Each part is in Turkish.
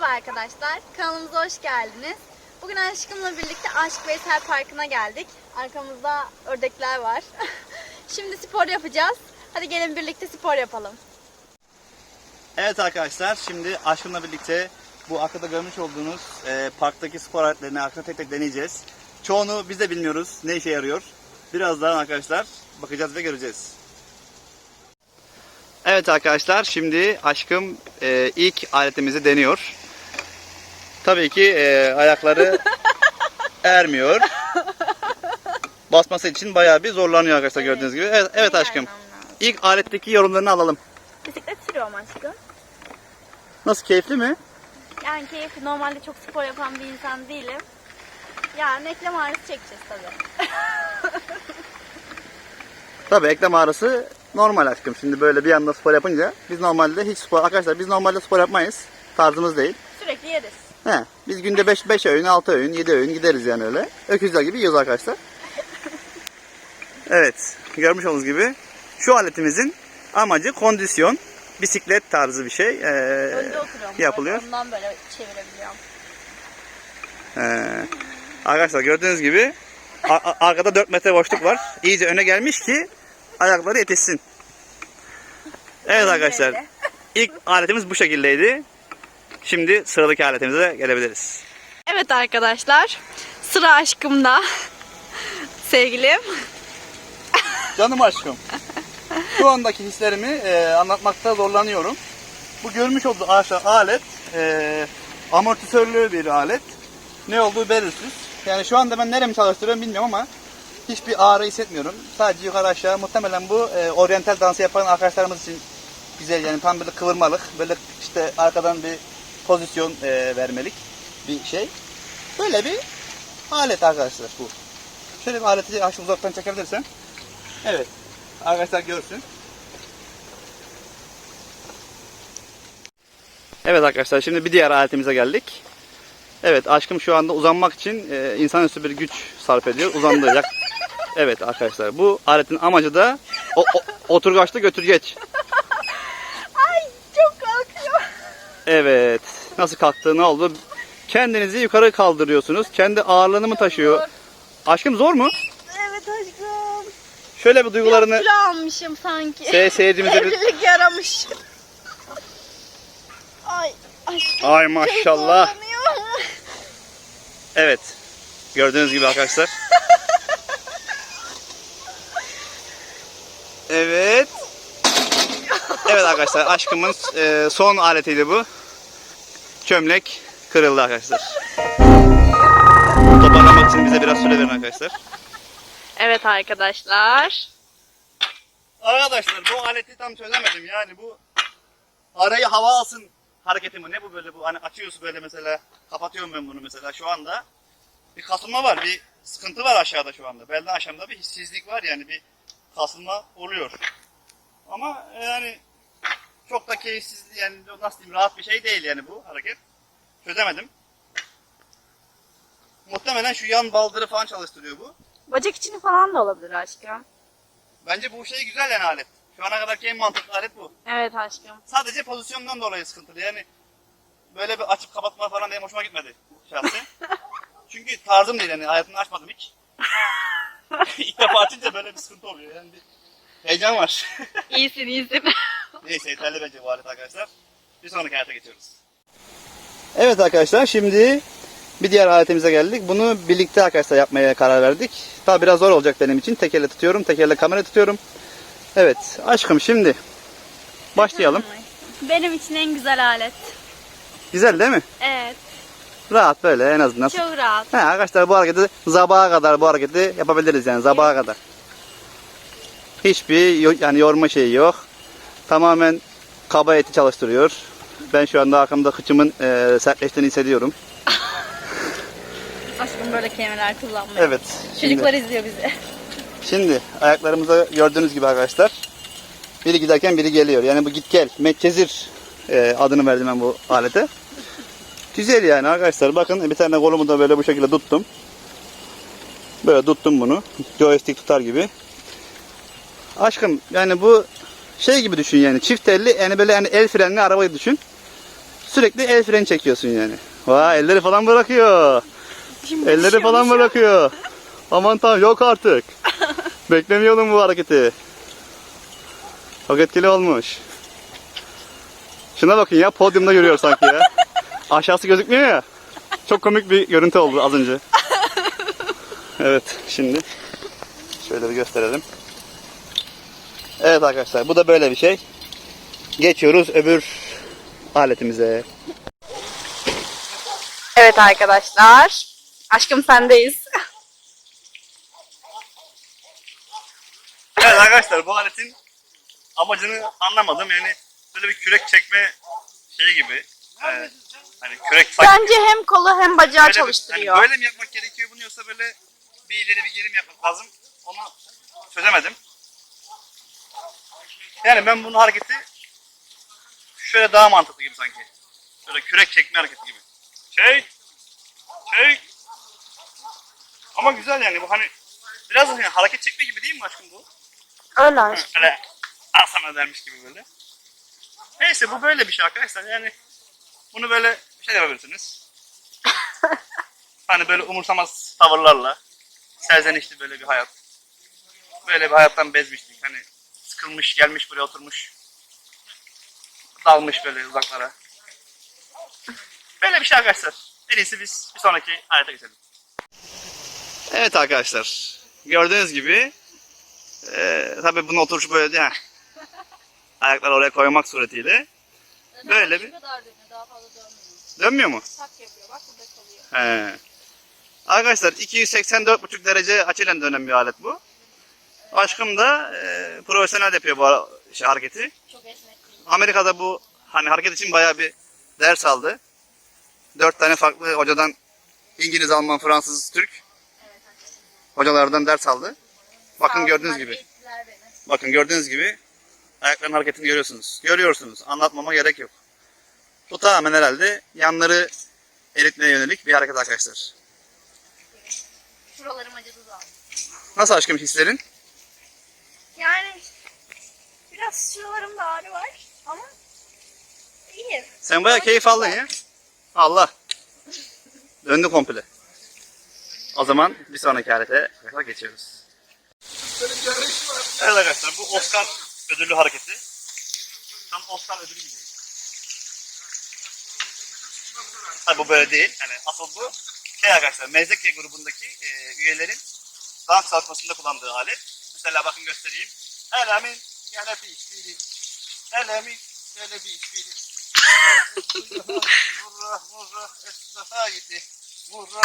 Merhaba arkadaşlar, kanalımıza hoş geldiniz. Bugün aşkımla birlikte Aşk Veysel Parkı'na geldik. Arkamızda ördekler var. Şimdi spor yapacağız. Hadi gelin birlikte spor yapalım. Evet arkadaşlar şimdi aşkımla birlikte bu arkada görmüş olduğunuz e, parktaki spor aletlerini arkada tek tek deneyeceğiz. Çoğunu biz de bilmiyoruz ne işe yarıyor. Birazdan arkadaşlar bakacağız ve göreceğiz. Evet arkadaşlar şimdi aşkım e, ilk aletimizi deniyor. Tabii ki e, ayakları ermiyor. Basması için bayağı bir zorlanıyor arkadaşlar gördüğünüz gibi. Evet, evet aşkım. İlk aletteki yorumlarını alalım. Bisiklet sürüyorum aşkım. Nasıl keyifli mi? Yani keyifli. Normalde çok spor yapan bir insan değilim. Yani eklem ağrısı çekeceğiz tabii. Tabii eklem ağrısı normal aşkım. Şimdi böyle bir anda spor yapınca biz normalde hiç spor arkadaşlar biz normalde spor yapmayız. Tarzımız değil. Sürekli yeriz. He, biz günde 5 5 öğün, 6 öğün, 7 öğün gideriz yani öyle. Öküzler gibi yiyoruz arkadaşlar. Evet, görmüş olduğunuz gibi şu aletimizin amacı kondisyon, bisiklet tarzı bir şey. Ee, Önde oturuyorum. yapılıyor. Ondan böyle çevirebiliyorum. Ee, arkadaşlar gördüğünüz gibi arkada 4 metre boşluk var. İyice öne gelmiş ki ayakları yetişsin. Evet arkadaşlar ilk aletimiz bu şekildeydi. Şimdi sıradaki aletimize gelebiliriz. Evet arkadaşlar. Sıra aşkımda. Sevgilim. Canım aşkım. Şu andaki hislerimi e, anlatmakta zorlanıyorum. Bu görmüş olduğu aşağı alet e, amortisörlü bir alet. Ne olduğu belirsiz. Yani şu anda ben neremi çalıştırıyorum bilmiyorum ama hiçbir ağrı hissetmiyorum. Sadece yukarı aşağı muhtemelen bu e, oryantal dansı yapan arkadaşlarımız için güzel yani tam böyle kıvırmalık böyle işte arkadan bir pozisyon e, vermelik bir şey. Böyle bir alet arkadaşlar bu. Şöyle bir aleti aşağı uzaktan çekebilirsen. Evet. Arkadaşlar görsün. Evet arkadaşlar şimdi bir diğer aletimize geldik. Evet aşkım şu anda uzanmak için e, insanüstü bir güç sarf ediyor. Uzandı. evet arkadaşlar bu aletin amacı da o, o, oturgaçlı götürgeç. Ay çok kalkıyor. Evet. Nasıl kalktığı ne oldu? Kendinizi yukarı kaldırıyorsunuz. Kendi ağırlığını mı taşıyor? Aşkım zor mu? Evet aşkım. Şöyle bir duygularını Kilo almışım sanki. se- seyircimize bir... Evlilik yaramış. Ay aşkım. Ay maşallah. Evet. Gördüğünüz gibi arkadaşlar. Evet. Evet arkadaşlar aşkımın e, son aletiydi bu. Çömlek kırıldı arkadaşlar. Toparlamak için bize biraz süre verin arkadaşlar. Evet arkadaşlar. Arkadaşlar bu aleti tam çözemedim. Yani bu arayı hava alsın hareketi mi? Ne bu böyle bu? Hani açıyorsun böyle mesela. Kapatıyorum ben bunu mesela şu anda. Bir kasılma var bir sıkıntı var aşağıda şu anda. Belden aşağıda bir hissizlik var yani bir kasılma oluyor. Ama yani çok da keyifsiz yani nasıl diyeyim rahat bir şey değil yani bu hareket çözemedim muhtemelen şu yan baldırı falan çalıştırıyor bu Bacak içini falan da olabilir aşkım. bence bu şey güzel yani alet şu ana kadarki en mantıklı alet bu Evet aşkım. Sadece pozisyondan dolayı sıkıntılı. Yani böyle bir açıp kapatma falan benim hoşuma gitmedi şahsen. Çünkü tarzım değil yani hayatımda açmadım hiç. İlk defa açınca böyle bir sıkıntı oluyor. Yani bir heyecan var. İyisin iyisin. Neyse yeterli bence bu alet arkadaşlar. Bir sonraki alete geçiyoruz. Evet arkadaşlar şimdi bir diğer aletimize geldik. Bunu birlikte arkadaşlar yapmaya karar verdik. Tabi biraz zor olacak benim için. Tek elle tutuyorum, tek elle kamera tutuyorum. Evet aşkım şimdi başlayalım. Benim için en güzel alet. Güzel değil mi? Evet. Rahat böyle en azından. Çok rahat. He, arkadaşlar bu hareketi zabağa kadar bu hareketi yapabiliriz yani zabağa kadar. Hiçbir yani yorma şeyi yok. Tamamen kaba eti çalıştırıyor. Ben şu anda arkamda kıçımın e, sertleştiğini hissediyorum. Aşkım böyle kelimeler kullanmıyor. Evet. Çocuklar Şimdi, izliyor bizi. şimdi ayaklarımızda gördüğünüz gibi arkadaşlar. Biri giderken biri geliyor. Yani bu git gel. Medcezir e, adını verdim ben bu alete. Güzel yani arkadaşlar. Bakın bir tane kolumu da böyle bu şekilde tuttum. Böyle tuttum bunu. Joystick tutar gibi. Aşkım yani bu şey gibi düşün yani çift elli yani böyle yani el frenli arabayı düşün. Sürekli el freni çekiyorsun yani. Vay elleri falan bırakıyor. Elleri falan bırakıyor. Aman tanrım yok artık. Beklemiyordum bu hareketi. Çok etkili olmuş. Şuna bakın ya podyumda yürüyor sanki ya. Aşağısı gözükmüyor ya. Çok komik bir görüntü oldu az önce. Evet şimdi şöyle bir gösterelim. Evet arkadaşlar bu da böyle bir şey. Geçiyoruz öbür aletimize. Evet arkadaşlar. Aşkım sendeyiz. Evet arkadaşlar bu aletin amacını anlamadım. Yani böyle bir kürek çekme şeyi gibi. Ee, hani kürek sanki Bence hem kolu hem bacağı böyle, bir- çalıştırıyor. hani böyle mi yapmak gerekiyor bunu yoksa böyle bir ileri bir geri mi yapmak lazım? Onu çözemedim. Yani ben bunu hareketi şöyle daha mantıklı gibi sanki. Böyle kürek çekme hareketi gibi. Çek. Çek. Ama güzel yani bu hani biraz hani hareket çekme gibi değil mi aşkım bu? Öyle aşkım. Böyle al sana dermiş gibi böyle. Neyse bu böyle bir şey arkadaşlar. Yani bunu böyle bir şey yapabilirsiniz. hani böyle umursamaz tavırlarla serzenişli böyle bir hayat. Böyle bir hayattan bezmiştik. Hani sıkılmış gelmiş buraya oturmuş. Dalmış böyle uzaklara. Böyle bir şey arkadaşlar. En iyisi biz bir sonraki hayata geçelim. Evet arkadaşlar. Gördüğünüz gibi ee, tabii bunun oturuş böyle değil. Ayakları oraya koymak suretiyle. Böyle bir-. Dönmüyor mu? Tak yapıyor, bak burada kalıyor. He. Arkadaşlar 284,5 derece açıyla dönen bir alet bu. Aşkım da e, profesyonel yapıyor bu şey, hareketi. Çok esnek. Amerika'da bu hani hareket için bayağı bir ders aldı. Dört tane farklı hocadan İngiliz, Alman, Fransız, Türk hocalardan ders aldı. Bakın gördüğünüz gibi. Bakın gördüğünüz gibi ayakların hareketini görüyorsunuz. Görüyorsunuz. Anlatmama gerek yok. Bu tamamen herhalde yanları eritmeye yönelik bir hareket arkadaşlar. Şuralarım acıdı zaten. Nasıl aşkım hislerin? Yani biraz şuralarımda ağrı var ama iyi. Sen bayağı keyif aldın ya. Allah. Döndü komple. O zaman bir sonraki alete geçiyoruz. Evet arkadaşlar bu Oscar ödüllü hareketi. Tam Oscar ödülü gibi. Tabi bu böyle değil. Yani asıl bu şey arkadaşlar Mezdeke grubundaki e, üyelerin dans çalışmasında kullandığı alet. Mesela bakın göstereyim. Elamin yana bir biri. Elamin yana bir biri. Murra murra esnafa gitti. Murra.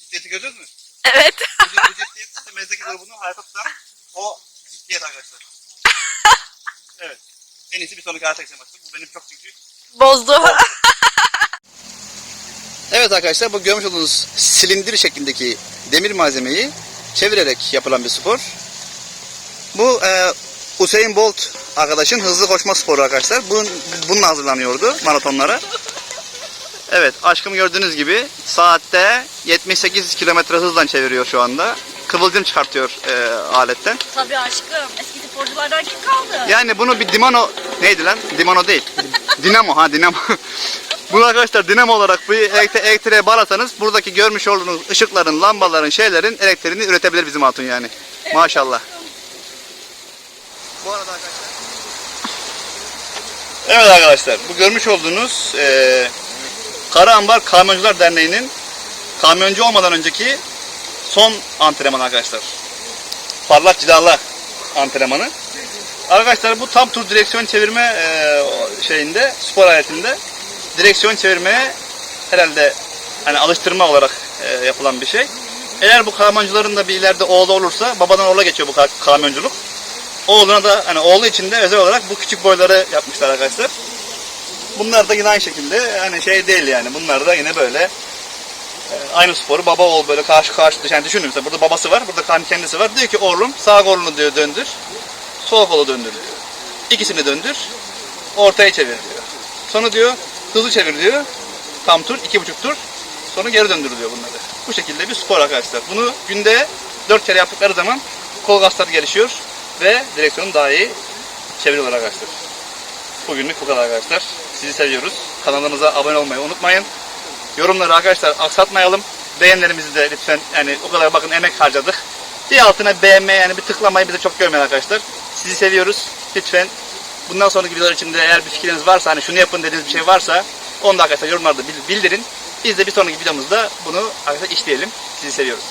Ciddiyeti gördünüz mü? Evet. Bu, ciddiyet işte Mezdeke grubunun hayata tutan o ciddiyet arkadaşlar. Evet. En iyisi bir sonraki hayata geçelim. Bu benim çok çünkü Bozdu. Evet arkadaşlar bu görmüş olduğunuz silindir şeklindeki demir malzemeyi çevirerek yapılan bir spor. Bu e, Usain Bolt arkadaşın hızlı koşma sporu arkadaşlar. Bunun, bununla hazırlanıyordu maratonlara. Evet aşkım gördüğünüz gibi saatte 78 kilometre hızla çeviriyor şu anda. Kıvılcım çıkartıyor e, aletten. Tabii aşkım. Eski sporculardan kim kaldı? Yani bunu bir Dimano neydi lan? Dimano değil. Dinamo ha Dinamo. Bunu arkadaşlar dinamo olarak bir elektri- elektriğe bağlasanız buradaki görmüş olduğunuz ışıkların, lambaların, şeylerin elektriğini üretebilir bizim hatun yani. Maşallah. Bu arada arkadaşlar. Evet arkadaşlar bu görmüş olduğunuz eee Karaambar Kamyoncular Derneği'nin kamyoncu olmadan önceki son antrenman arkadaşlar. Parlak cilalı antrenmanı. Arkadaşlar bu tam tur direksiyon çevirme e, şeyinde spor aletinde direksiyon çevirmeye herhalde hani alıştırma olarak e, yapılan bir şey. Eğer bu kamyoncuların da bir ileride oğlu olursa babadan oğula geçiyor bu ka- kamyonculuk. Oğluna da hani oğlu için de özel olarak bu küçük boyları yapmışlar arkadaşlar. Bunlar da yine aynı şekilde hani şey değil yani bunlar da yine böyle e, aynı sporu baba oğul böyle karşı karşı yani düşünün mesela burada babası var burada kendisi var diyor ki oğlum sağ kolunu diyor döndür sol kolu döndür diyor. İkisini döndür ortaya çevir diyor. Sonra diyor hızlı çevir diyor. Tam tur iki buçuk tur sonra geri döndür bunları. Bu şekilde bir spor arkadaşlar. Bunu günde dört kere yaptıkları zaman kol kasları gelişiyor ve direksiyonu daha iyi çeviriyorlar arkadaşlar. Bugünlük bu kadar arkadaşlar. Sizi seviyoruz. Kanalımıza abone olmayı unutmayın. Yorumları arkadaşlar aksatmayalım. Beğenilerimizi de lütfen yani o kadar bakın emek harcadık. Bir altına beğenme yani bir tıklamayı bize çok görmeyin arkadaşlar. Sizi seviyoruz. Lütfen bundan sonraki videolar için de eğer bir fikriniz varsa hani şunu yapın dediğiniz bir şey varsa onu da arkadaşlar yorumlarda bil- bildirin. Biz de bir sonraki videomuzda bunu arkadaşlar işleyelim. Sizi seviyoruz.